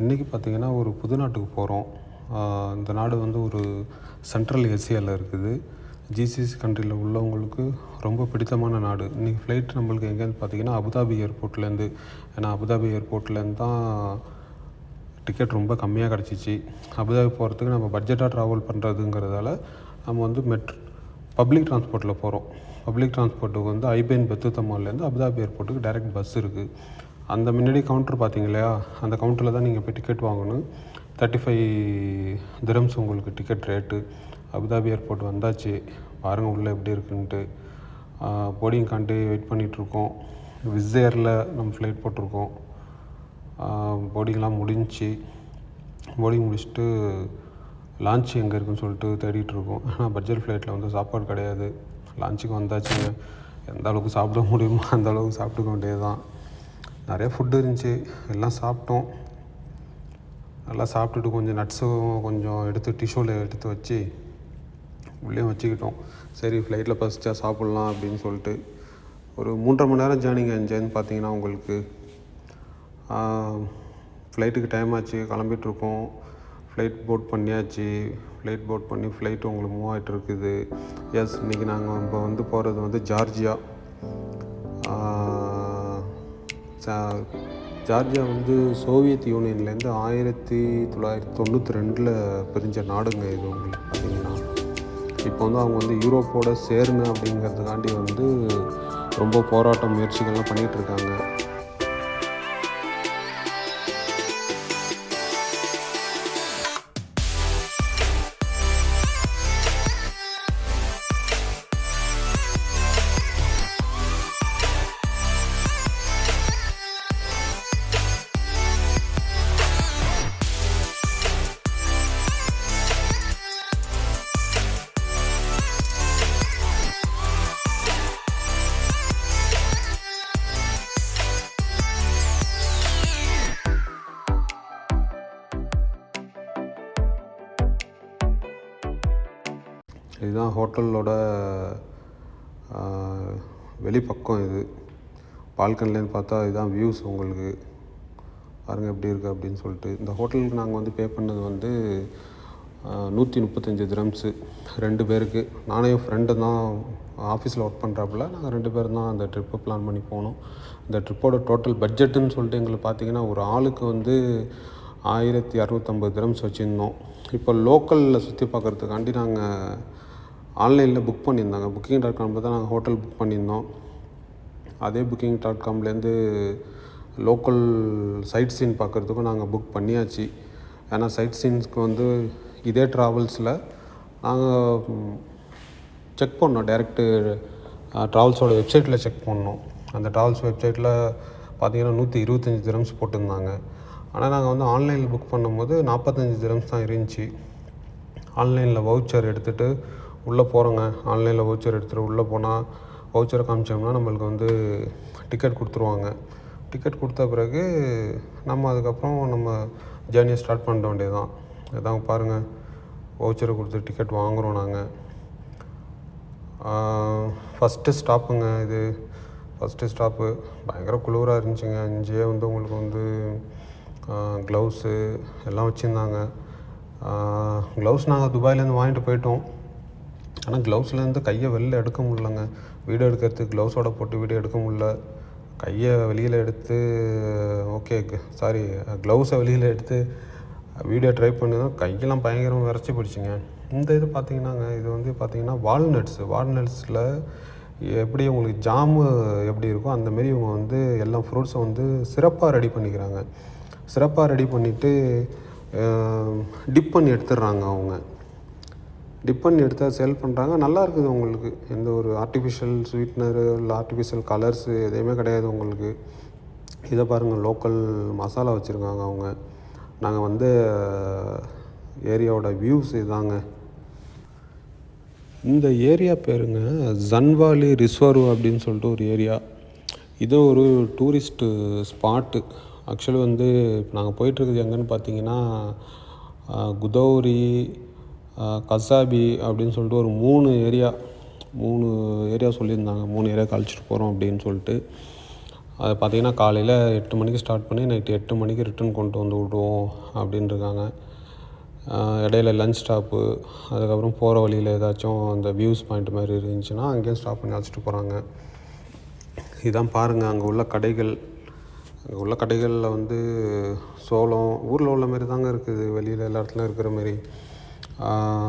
இன்றைக்கி பார்த்திங்கன்னா ஒரு புது நாட்டுக்கு போகிறோம் இந்த நாடு வந்து ஒரு சென்ட்ரல் ஏசியாவில் இருக்குது. ஜிசிசி கண்ட்ரியில் உள்ளவங்களுக்கு ரொம்ப பிடித்தமான நாடு. இன்றைக்கி ஃப்ளைட் நம்மளுக்கு எங்கேருந்து பார்த்திங்கன்னா அபுதாபி ஏர்போர்ட்லேருந்து ஏன்னா அபுதாபி ஏர்போர்ட்லேருந்து தான் டிக்கெட் ரொம்ப கம்மியாக கிடச்சிச்சு. அபுதாபி போகிறதுக்கு நம்ம பட்ஜெட்டாக ட்ராவல் பண்ணுறதுங்கிறதால நம்ம வந்து மெட் பப்ளிக் ட்ரான்ஸ்போர்ட்டில் போகிறோம் பப்ளிக் ட்ரான்ஸ்போர்ட்டுக்கு வந்து ஐபேன் பெத்துத்தம்மாலேருந்து அபுதாபி ஏர்போர்ட்டுக்கு டைரக்ட் பஸ் இருக்குது அந்த முன்னாடி கவுண்டர் பார்த்தீங்க இல்லையா அந்த கவுண்டரில் தான் நீங்கள் போய் டிக்கெட் வாங்கணும். தேர்ட்டி ஃபைவ் திரம்ஸ் உங்களுக்கு ticket rate Abu Dhabi airport வந்தாச்சு. பாருங்கள் உள்ளே எப்படி இருக்குன்ட்டு. போர்டிங்காண்டி வெயிட் பண்ணிகிட்ருக்கோம் விஸ்ஏரில் நம்ம ஃப்ளைட் போட்டிருக்கோம். போர்டிங்லாம் முடிஞ்சிச்சு போர்டிங் முடிச்சுட்டு லான்ச் எங்கே இருக்குன்னு சொல்லிட்டு தேடிட்டுருக்கோம். ஆனால் பட்ஜெட் ஃப்ளைட்டில் வந்து சாப்பாடு கிடையாது. லான்ச்சுக்கு வந்தாச்சுங்க. எந்த அளவுக்கு சாப்பிட முடியுமோ அந்த அளவுக்கு சாப்பிட்டுக்க வேண்டியது தான் நிறைய ஃபுட்டு இருந்துச்சு. எல்லாம் சாப்பிட்டோம். நல்லா சாப்பிட்டுட்டு கொஞ்சம் நட்ஸும் கொஞ்சம் எடுத்து டிஷ்யூவில் எடுத்து வச்சு உள்ளே வச்சுக்கிட்டோம். சரி ஃப்ளைட்டில் பசிச்சா சாப்பிட்லாம் அப்படின்னு சொல்லிட்டு. ஒரு மூன்றரை மணி நேரம் ஜேர்னிங்க என்ஜாய்னு பார்த்தீங்கன்னா உங்களுக்கு ஃப்ளைட்டுக்கு டைம் ஆச்சு. கிளம்பிட்டுருக்கோம் ஃப்ளைட் போட் பண்ணியாச்சு. ஃப்ளைட் போட் பண்ணி ஃப்ளைட் உங்களுக்கு மூவ் ஆகிட்டு இருக்குது. எஸ் இன்றைக்கி நாங்கள் இப்போ வந்து போகிறது வந்து ஜார்ஜியா. ஜார்ஜியா வந்து சோவியத் யூனியன்லேருந்து ஆயிரத்தி தொள்ளாயிரத்தி தொண்ணூற்றி ரெண்டில் பிரிஞ்ச நாடுங்க இது உங்களுக்கு பார்த்தீங்கன்னா. இப்போ வந்து அவங்க வந்து யூரோப்போட சேருங்க அப்படிங்கிறதுக்காண்டி வந்து ரொம்ப போராட்டம் முயற்சிகள்லாம் பண்ணிகிட்ருக்காங்க. இதுதான் ஹோட்டலோட வெளிப்பக்கம் இது. பால்கனிலேருந்து பார்த்தா இதுதான் வியூஸ் உங்களுக்கு. பாருங்கள் எப்படி இருக்குது அப்படின்னு சொல்லிட்டு. இந்த ஹோட்டலுக்கு நாங்கள் வந்து பே பண்ணது வந்து நூற்றி முப்பத்தஞ்சு திரம்ஸு ரெண்டு பேருக்கு. நானே என் ஃப்ரெண்டு தான் ஆஃபீஸில் ஒர்க் பண்ணுறாப்புல நாங்கள் ரெண்டு பேரும் தான் அந்த ட்ரிப்பை பிளான் பண்ணி போனோம். இந்த ட்ரிப்போட டோட்டல் பட்ஜெட்டுன்னு சொல்லிட்டு எங்களுக்கு பார்த்தீங்கன்னா ஒரு ஆளுக்கு வந்து ஆயிரத்தி அறுநூத்தம்பது திரம்ஸ் வச்சுருந்தோம். இப்போ லோக்கலில் சுற்றி பார்க்குறதுக்காண்டி நாங்கள் ஆன்லைனில் புக் பண்ணியிருந்தாங்க. புக்கிங் டாட் காமில் தான் நாங்கள் ஹோட்டல் புக் பண்ணியிருந்தோம். அதே புக்கிங் டாட் காம்லேருந்து லோக்கல் சைட் சீன் பார்க்குறதுக்கும் நாங்கள் புக் பண்ணியாச்சு. ஏன்னா சைட் சீன்ஸ்க்கு வந்து இதே ட்ராவல்ஸில் நாங்கள் செக் பண்ணோம். டேரெக்டு ட்ராவல்ஸோட வெப்சைட்டில் செக் பண்ணோம். அந்த ட்ராவல்ஸ் வெப்சைட்டில் பார்த்தீங்கன்னா நூற்றி இருபத்தஞ்சி திரம்ஸ் போட்டிருந்தாங்க. ஆனால் நாங்கள் வந்து ஆன்லைனில் புக் பண்ணும்போது நாற்பத்தஞ்சு திரம்ஸ் தான் இருந்துச்சு. ஆன்லைனில் வவுச்சர் எடுத்துகிட்டு உள்ளே போகிறோங்க. ஆன்லைனில் வவுச்சர் எடுத்துகிட்டு உள்ளே போனால் வவுச்சரை காமிச்சோம்னா நம்மளுக்கு வந்து டிக்கெட் கொடுத்துருவாங்க. டிக்கெட் கொடுத்த பிறகு நம்ம அதுக்கப்புறம் நம்ம ஜேர்னியை ஸ்டார்ட் பண்ண வேண்டியது தான் இதாங்க பாருங்கள் வவுச்சரை கொடுத்து டிக்கெட் வாங்குகிறோம் நாங்கள் ஃபஸ்ட்டு ஸ்டாப்புங்க இது. ஃபஸ்ட்டு ஸ்டாப்பு பயங்கர குளிராக இருந்துச்சுங்க. அஞ்சே வந்து உங்களுக்கு வந்து க்ளவுஸு எல்லாம் வச்சுருந்தாங்க. க்ளவுஸ் நாங்கள் துபாயிலேருந்து வாங்கிட்டு போயிட்டோம். ஆனால் க்ளவுஸ்லேருந்து கையை வெளில எடுக்க முடியலங்க. வீடியோ எடுக்கிறதுக்கு க்ளவுஸோட போட்டு வீடியோ எடுக்க முடில கையை வெளியில் எடுத்து ஓகே சாரி க்ளவுஸை வெளியில் எடுத்து வீடியோ ட்ரை பண்ணி தான் கையெல்லாம் பயங்கரமாக விரைச்சி போயிடுச்சுங்க. இந்த இது பார்த்தீங்கன்னாங்க இது வந்து பார்த்திங்கன்னா வால்நட்ஸு வால்நட்ஸில் எப்படி உங்களுக்கு ஜாமு எப்படி இருக்கோ அந்தமாரி இவங்க வந்து எல்லா ஃப்ரூட்ஸும் வந்து சிறப்பாக ரெடி பண்ணிக்கிறாங்க. சிறப்பாக ரெடி பண்ணிவிட்டு டிப் பண்ணி எடுத்துடுறாங்க அவங்க. டிப் பண்ணி எடுத்து சேல் பண்ணுறாங்க நல்லா இருக்குது உங்களுக்கு. எந்த ஒரு ஆர்டிஃபிஷியல் ஸ்வீட்னரு இல்லை ஆர்டிஃபிஷியல் கலர்ஸு எதையுமே கிடையாது உங்களுக்கு. இதை பாருங்கள் லோக்கல் மசாலா வச்சுருக்காங்க அவங்க. நாங்கள் வந்து ஏரியாவோட வியூஸ் இதாங்க. இந்த ஏரியா பேருங்க ஜன்வாலி ரிசர்வ் அப்படின்னு சொல்லிட்டு ஒரு ஏரியா. இது ஒரு டூரிஸ்ட்டு ஸ்பாட்டு ஆக்சுவலி வந்து இப்போ நாங்கள் போயிட்டுருக்குது எங்கேன்னு பார்த்தீங்கன்னா குதௌரி கசாபி அப்படின்னு சொல்லிட்டு ஒரு மூணு ஏரியா மூணு ஏரியா சொல்லியிருந்தாங்க. மூணு ஏரியா கழிச்சிட்டு போகிறோம் அப்படின்னு சொல்லிட்டு. அது பார்த்திங்கன்னா காலையில் எட்டு மணிக்கு ஸ்டார்ட் பண்ணி நைட்டு எட்டு மணிக்கு ரிட்டர்ன் கொண்டு வந்து விடுவோம் அப்படின்னு இருக்காங்க. இடையில லஞ்ச் ஸ்டாப்பு அதுக்கப்புறம் போகிற வழியில் ஏதாச்சும் அந்த வியூஸ் பாயிண்ட் மாதிரி இருந்துச்சுன்னா அங்கேயும் ஸ்டாப் பண்ணி அழைச்சிட்டு போகிறாங்க இதான் பாருங்கள் அங்கே உள்ள கடைகள். அங்கே உள்ள கடைகளில் வந்து சோளம் ஊரில் உள்ள மாதிரி தாங்க இருக்குது. வெளியில் எல்லா இடத்துலையும் இருக்கிற மாதிரி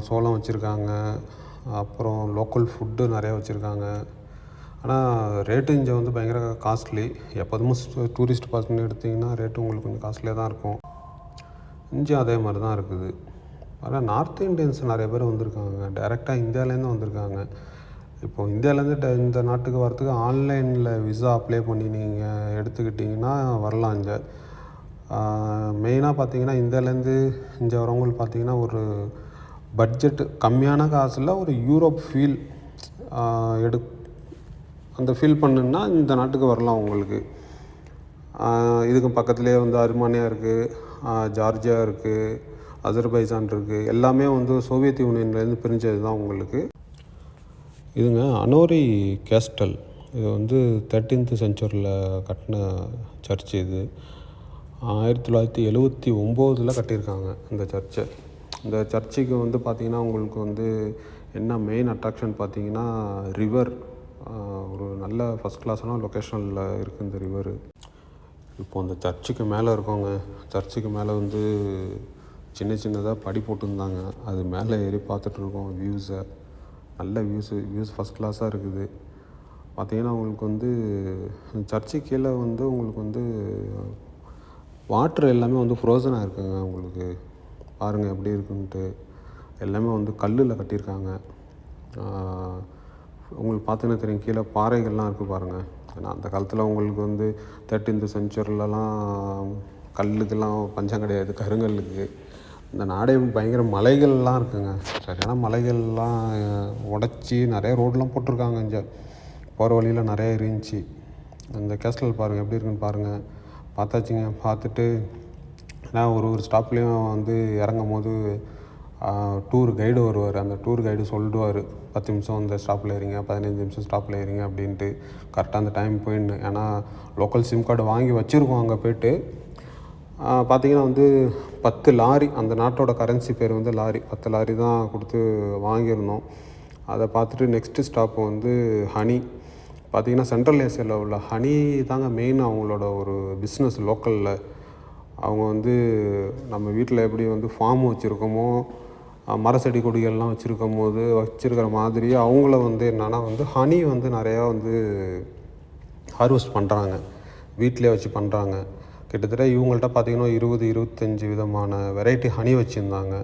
சோளம் வச்சுருக்காங்க. அப்புறம் லோக்கல் ஃபுட்டு நிறையா வச்சுருக்காங்க. ஆனால் ரேட்டு இங்கே வந்து பயங்கர காஸ்ட்லி எப்போதுமே டூரிஸ்ட் பார்த்துன்னு எடுத்திங்கன்னா ரேட்டு உங்களுக்கு கொஞ்சம் காஸ்ட்லியாக தான் இருக்கும். இங்கே அதே மாதிரி தான் இருக்குது. ஆனால் நார்த் இண்டியன்ஸ் நிறைய பேர் வந்திருக்காங்க. டைரெக்டாக இந்தியாவிலேருந்து வந்திருக்காங்க. இப்போ இந்தியாவிலேருந்து ட- இந்த நாட்டுக்கு வரத்துக்கு ஆன்லைனில் விசா அப்ளை பண்ணி நீங்கள் எடுத்துக்கிட்டிங்கன்னா வரலாம் இங்கே. மெயினாக பார்த்தீங்கன்னா இந்தியாவிலேருந்து இங்கே வரவங்களுக்கு பார்த்தீங்கன்னா ஒரு பட்ஜெட்டு கம்மியான காசில் ஒரு யூரோப் ஃபீல் எடு அந்த ஃபீல் பண்ணுன்னா இந்த நாட்டுக்கு வரலாம் உங்களுக்கு. இதுக்கு பக்கத்துலேயே வந்து அருமானியா இருக்குது ஜார்ஜியா இருக்குது அசர்பைஜான் இருக்குது எல்லாமே வந்து சோவியத் யூனியன்லேருந்து பிரிஞ்சது தான் உங்களுக்கு. இதுங்க அனோரி கேஸ்டல். இது வந்து தேர்ட்டீன்த் செஞ்சுரியில் கட்டின சர்ச் இது. ஆயிரத்தி தொள்ளாயிரத்தி எழுவத்தி ஒம்போதில் கட்டியிருக்காங்க இந்த சர்ச்சை. இந்த சர்ச்சுக்கு வந்து பார்த்திங்கன்னா உங்களுக்கு வந்து என்ன மெயின் அட்ராக்ஷன் பார்த்தீங்கன்னா ரிவர் ஒரு நல்ல ஃபஸ்ட் கிளாஸான லொக்கேஷனில் இருக்குது இந்த ரிவரு இப்போ அந்த சர்ச்சுக்கு மேலே இருக்கோங்க சர்ச்சுக்கு மேலே வந்து சின்ன சின்னதாக படி போட்டிருந்தாங்க. அது மேலே ஏறி பார்த்துட்ருக்கோம் வியூஸை நல்ல வியூஸு வியூஸ் ஃபஸ்ட் கிளாஸாக இருக்குது. பார்த்தீங்கன்னா உங்களுக்கு வந்து சர்ச்சு கீழே வந்து உங்களுக்கு வந்து வாட்ரு எல்லாமே வந்து ஃப்ரோசனாக இருக்குங்க உங்களுக்கு. பாருங்கள் எப்படி இருக்குன்ட்டு. எல்லாமே வந்து கல்லில் கட்டியிருக்காங்க. உங்களுக்கு பார்த்தீங்கன்னா தெரியும் கீழே பாறைகள்லாம் இருக்குது பாருங்கள் ஏன்னா அந்த காலத்தில் உங்களுக்கு வந்து தேர்ட்டீன்த் சென்ச்சுரிலலாம் கல்லுக்கெல்லாம் பஞ்சம் கிடையாது கருங்கல்லுக்கு இந்த நாடே பயங்கர மலைகள்லாம் இருக்குங்க. சரியான மலைகள்லாம் உடச்சி நிறைய ரோடெலாம் போட்டிருக்காங்க இங்கே. போகிற வழியில் நிறைய இருந்துச்சு. அந்த கேஸ்டல் பாருங்கள் எப்படி இருக்குன்னு பாருங்கள் பார்த்தாச்சுங்க பார்த்துட்டு நான் ஒரு ஒரு ஸ்டாப்லேயும் வந்து இறங்கும் போது டூர் கைடு வருவார். அந்த டூர் கைடு சொல்லிடுவார் பத்து நிமிஷம் இந்த ஸ்டாப்பில் ஏறிங்க பதினஞ்சு நிமிஷம் ஸ்டாப்பில் இருங்க அப்படின்ட்டு. கரெக்டாக அந்த டைம் போயின்னு. ஏன்னா லோக்கல் சிம் கார்டு வாங்கி வச்சுருக்கோம் அங்கே போய்ட்டு. பார்த்திங்கன்னா பார்த்தீங்கன்னா வந்து பத்து லாரி அந்த நாட்டோட கரன்சி பேர் வந்து லாரி. பத்து லாரி தான் கொடுத்து வாங்கியிருந்தோம். அதை பார்த்துட்டு நெக்ஸ்ட்டு ஸ்டாப் வந்து ஹனி. பார்த்தீங்கன்னா சென்ட்ரல் ஏசியாவில் உள்ள ஹனி தாங்க மெயின் அவங்களோட ஒரு பிஸ்னஸ் லோக்கலில் அவங்க வந்து நம்ம வீட்டில் எப்படி வந்து ஃபார்ம் வச்சுருக்கோமோ மர செடி கொடிகள்லாம் வச்சுருக்கும் போது வச்சுருக்கிற மாதிரி அவங்கள வந்து என்னென்னா வந்து ஹனி வந்து நிறையா வந்து ஹார்வெஸ்ட் பண்ணுறாங்க வீட்டிலே வச்சு பண்ணுறாங்க கிட்டத்தட்ட இவங்கள்ட்ட பார்த்தீங்கன்னா இருபது இருபத்தஞ்சி விதமான வெரைட்டி ஹனி வச்சுருந்தாங்க.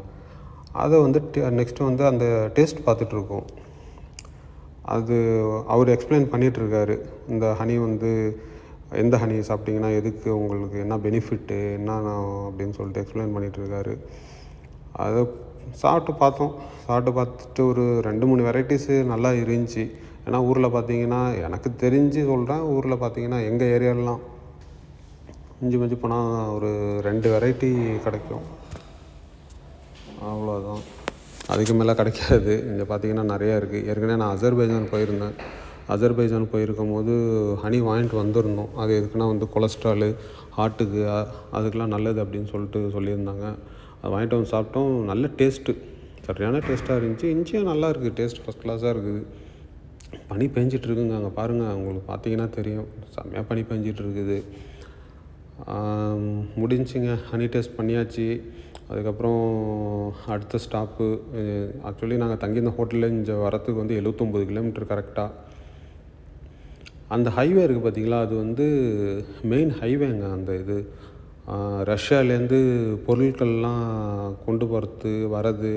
அதை வந்து நெக்ஸ்ட்டு வந்து அந்த டேஸ்ட் பார்த்துட்ருக்கோம். அது அவர் எக்ஸ்பிளைன் பண்ணிகிட்ருக்காரு. இந்த ஹனி வந்து எந்த ஹனியை சாப்பிட்டீங்கன்னா எதுக்கு உங்களுக்கு என்ன பெனிஃபிட்டு என்ன அப்படின்னு சொல்லிட்டு எக்ஸ்பிளைன் பண்ணிகிட்ருக்காரு அதை சாப்பிட்டு பார்த்தோம். சாப்பிட்டு பார்த்துட்டு ஒரு ரெண்டு மூணு வெரைட்டிஸு நல்லா இருந்துச்சு. ஏன்னா ஊரில் பார்த்தீங்கன்னா எனக்கு தெரிஞ்சு சொல்கிறேன் ஊரில் பார்த்தீங்கன்னா எங்கள் ஏரியாலலாம் மிஞ்சி மிஞ்சி போனால் ஒரு ரெண்டு வெரைட்டி கிடைக்கும். அவ்வளோதான் அதுக்கு மேலே கிடைக்காது. இங்கே பார்த்தீங்கன்னா நிறையா இருக்குது ஏற்கனவே நான் அசர்பைஜான் போயிருந்தேன். அஜர்பைஜான் போயிருக்கும் போது ஹனி வாங்கிட்டு வந்திருந்தோம். அது எதுக்குன்னா வந்து கொலஸ்ட்ராலு ஹார்ட்டுக்கு அதுக்கெலாம் நல்லது அப்படின்னு சொல்லிட்டு சொல்லியிருந்தாங்க. அது வாங்கிட்டு வந்து சாப்பிட்டோம். நல்ல டேஸ்ட்டு. சரியான டேஸ்ட்டாக இருந்துச்சு. இஞ்சியும் நல்லா இருக்குது. டேஸ்ட் ஃபஸ்ட் கிளாஸாக இருக்குது. பனி பெஞ்சிட்டு இருக்குங்க. அங்கே பாருங்கள் உங்களுக்கு பார்த்தீங்கன்னா தெரியும். செம்மையாக பனி பெஞ்சிட்டு இருக்குது. முடிஞ்சுங்க ஹனி டேஸ்ட் பண்ணியாச்சு. அதுக்கப்புறம் அடுத்த ஸ்டாப்பு ஆக்சுவலி நாங்கள் தங்கியிருந்த ஹோட்டலில் இங்கே வரத்துக்கு வந்து எழுவத்தொம்பது கிலோமீட்டர் கரெக்டாக அந்த ஹைவே இருக்குது பார்த்தீங்களா அது வந்து மெயின் ஹைவேங்க அந்த இது. ரஷ்யாலேருந்து பொருட்கள்லாம் கொண்டு போகிறது வரது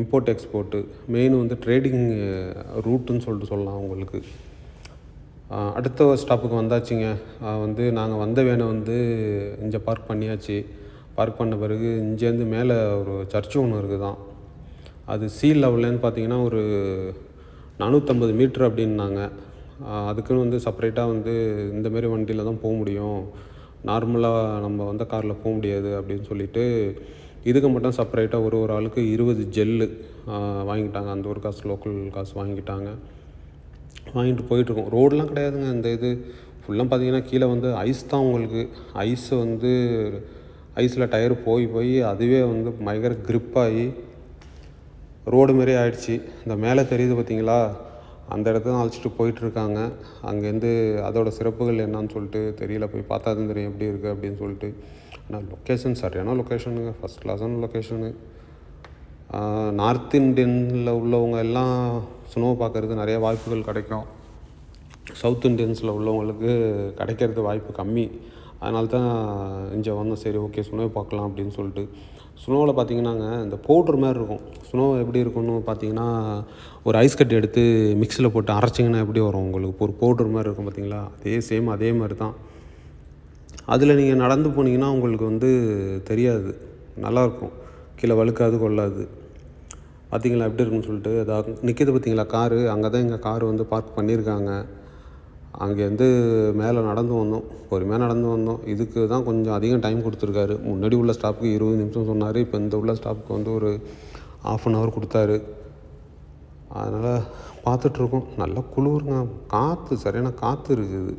இம்போர்ட் எக்ஸ்போர்ட்டு மெயின் வந்து ட்ரேடிங் ரூட்டுன்னு சொல்லிட்டு சொல்லலாம் உங்களுக்கு. அடுத்த ஸ்டாப்புக்கு வந்தாச்சுங்க. வந்து நாங்கள் வந்த வேனை வந்து இங்கே பார்க் பண்ணியாச்சு. பார்க் பண்ண பிறகு இங்கேருந்து மேலே ஒரு சர்ச்சு ஒன்று இருக்குது தான் அது சீ லெவல்லேருந்து பார்த்தீங்கன்னா ஒரு நானூற்றம்பது மீட்ரு அப்படின்னாங்க. அதுக்குன்னு வந்து செப்பரேட்டாக வந்து இந்தமாரி வண்டியில் தான் போக முடியும். நார்மலாக நம்ம வந்த காரில் போக முடியாது அப்படின்னு சொல்லிட்டு இதுக்கு மட்டும் செப்பரேட்டாக ஒரு ஒரு ஆளுக்கு இருபது ஜெல்லு வாங்கிட்டாங்க. அந்த ஒரு காசு லோக்கல் காசு வாங்கிட்டாங்க. வாங்கிட்டு போயிட்டுருக்கோம். ரோடெலாம் கிடையாதுங்க. இந்த இது ஃபுல்லாக பார்த்தீங்கன்னா கீழே வந்து ஐஸ் தான் உங்களுக்கு. ஐஸ் வந்து ஐஸில் டயர் போய் போய் அதுவே வந்து பயங்கர க்ரிப்பாகி ரோடு மாரி ஆயிடுச்சு. இந்த மேலே தெரியுது பார்த்தீங்களா அந்த இடத்த தான் அழைச்சிட்டு போயிட்டுருக்காங்க. அங்கேருந்து அதோட சிறப்புகள் என்னன்னு சொல்லிட்டு தெரியல. போய் பார்த்தா தான் தெரியும் எப்படி இருக்குது அப்படின்னு சொல்லிட்டு. ஆனால் லொக்கேஷன் சரியான லொக்கேஷனுங்க ஃபஸ்ட் கிளாஸான லொக்கேஷனு நார்த் இந்தியனில் உள்ளவங்க எல்லாம் ஸ்னோ பார்க்குறது நிறைய வாய்ப்புகள் கிடைக்கும். சவுத் இந்தியன்ஸில் உள்ளவங்களுக்கு கிடைக்கிறது வாய்ப்பு கம்மி. அதனால தான் இங்கே வந்தோம் சரி ஓகே ஸ்னோவை பார்க்கலாம் அப்படின்னு சொல்லிட்டு. ஸ்னோவில் பார்த்தீங்கன்னாங்க இந்த பவுட்ரு மாதிரி இருக்கும். ஸ்னோ எப்படி இருக்கும்னு பார்த்தீங்கன்னா ஒரு ஐஸ் கட்டி எடுத்து மிக்சியில் போட்டு அரைச்சிங்கன்னா எப்படி வரும் உங்களுக்கு? ஒரு பவுட்ரு மாதிரி இருக்கும் பார்த்தீங்களா? அதே சேம் அதே மாதிரி தான். அதில் நீங்கள் நடந்து போனீங்கன்னா உங்களுக்கு வந்து தெரியாது. நல்லாயிருக்கும் கீழே வழுக்காது கொள்ளாது. பார்த்தீங்களா? எப்படி இருக்குன்னு சொல்லிட்டு அதாக நிற்கிது பார்த்தீங்களா? காரு? அங்கே தான் எங்கள் கார் வந்து பார்க் பண்ணியிருக்காங்க. அங்கேருந்து மேலே நடந்து வந்தோம். பொறுமையாக நடந்து வந்தோம். இதுக்கு தான் கொஞ்சம் அதிகம் டைம் கொடுத்துருக்காரு. முன்னாடி உள்ள ஸ்டாப்புக்கு இருபது நிமிஷம் சொன்னார். இப்போ இந்த உள்ள ஸ்டாப்புக்கு வந்து ஒரு ஆஃப் அன் ஹவர் கொடுத்தாரு. அதனால் பார்த்துட்ருக்கோம். நல்லா குளிருங்க. காற்று சரியான காற்று இருக்குது.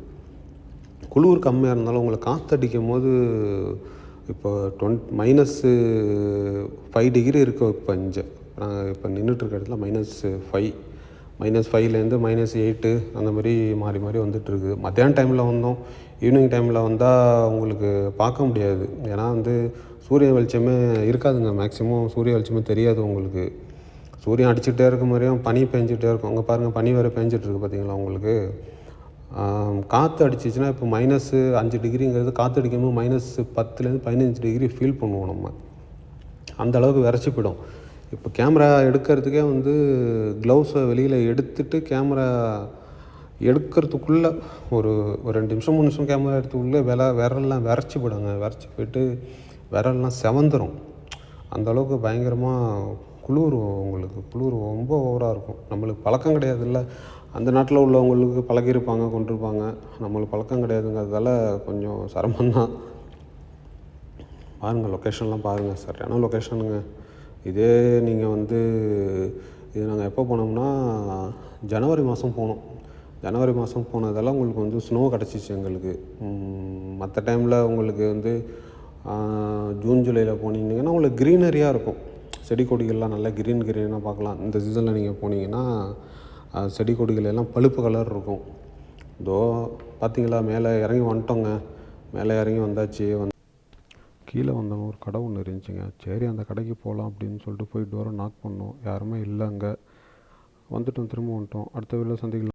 குளிர் கம்மியாக இருந்தாலும் உங்களை காற்றடிக்கும் போது இப்போ டொன் மைனஸ்ஸு ஃபைவ் டிகிரி இருக்கு இப்போ இங்கே. நாங்கள் இப்போ நின்றுட்டுருக்க இடத்துல மைனஸ் ஃபைவ் மைனஸ் ஃபைவ்லேருந்து மைனஸ் எயிட்டு அந்த மாதிரி மாறி மாறி வந்துட்டுருக்கு. மத்தியான டைமில் வந்தோம். ஈவினிங் டைமில் வந்தால் உங்களுக்கு பார்க்க முடியாது. ஏன்னா வந்து சூரிய வெளிச்சமே இருக்காதுங்க. மேக்ஸிமம் சூரிய வெளிச்சமே தெரியாது உங்களுக்கு. சூரியன் அடிச்சுட்டே இருக்க மாதிரியும் பனி பெஞ்சிட்டே இருக்கும். அங்கே பாருங்கள் பனி வேறு பெஞ்சிட்ருக்கு பார்த்தீங்களா உங்களுக்கு? காற்று அடிச்சிச்சுன்னா இப்போ மைனஸு அஞ்சு டிகிரிங்கிறது காற்று அடிக்கும்போது மைனஸ் பத்துலேருந்து பதினஞ்சு டிகிரி ஃபீல் பண்ணுவோம் நம்ம. அந்த அளவுக்கு விரைச்சி போயிடும் இப்போ கேமரா எடுக்கிறதுக்கே வந்து க்ளவுஸை வெளியில் எடுத்துட்டு கேமரா எடுக்கிறதுக்குள்ளே ஒரு ஒரு ரெண்டு நிமிஷம் மூணு நிமிஷம் கேமரா எடுத்துக்குள்ளே வில விரல்லாம் விரச்சி போடுங்க. விரச்சி போயிட்டு விரல்லாம் செவந்துடும் அந்தளவுக்கு பயங்கரமாக குளிர் உங்களுக்கு. குளிர் ரொம்ப ஓவராக இருக்கும். நம்மளுக்கு பழக்கம் கிடையாதுல்ல. அந்த நாட்டில் உள்ளவங்களுக்கு பழகியிருப்பாங்க கொண்டிருப்பாங்க. நம்மளுக்கு பழக்கம் கிடையாதுங்கிறதால கொஞ்சம் சிரமம்தான். பாருங்கள் லொக்கேஷன்லாம் பாருங்கள் சரியான லொக்கேஷனுங்க இதே நீங்கள் வந்து இது நாங்கள் எப்போ போனோம்னா ஜனவரி மாதம் போனோம். ஜனவரி மாதம் போனதெல்லாம் உங்களுக்கு வந்து ஸ்னோ கிடச்சிச்சு எங்களுக்கு. மற்ற டைமில் உங்களுக்கு வந்து ஜூன் ஜூலையில் போனீங்கன்னா உங்களுக்கு க்ரீனரியாக இருக்கும். செடி கொடிகள்லாம் நல்லா க்ரீன் க்ரீனாக பார்க்கலாம். இந்த சீசனில் நீங்கள் போனீங்கன்னா செடி கொடிகள் எல்லாம் பழுப்பு கலர் இருக்கும். இதோ பார்த்தீங்களா மேலே இறங்கி வந்துட்டோங்க. மேலே இறங்கி வந்தாச்சு வந்து கீழே வந்தோம் ஒரு கடை ஒன்று இருந்துச்சுங்க. சரி அந்த கடைக்கு போகலாம் அப்படின்னு சொல்லிட்டு போய் டோரை நாக் பண்ணோம். யாருமே இல்லை அங்கே. வந்துட்டோம் திரும்ப வந்துட்டோம். அடுத்த வீட்டில் சந்திக்கலாம்.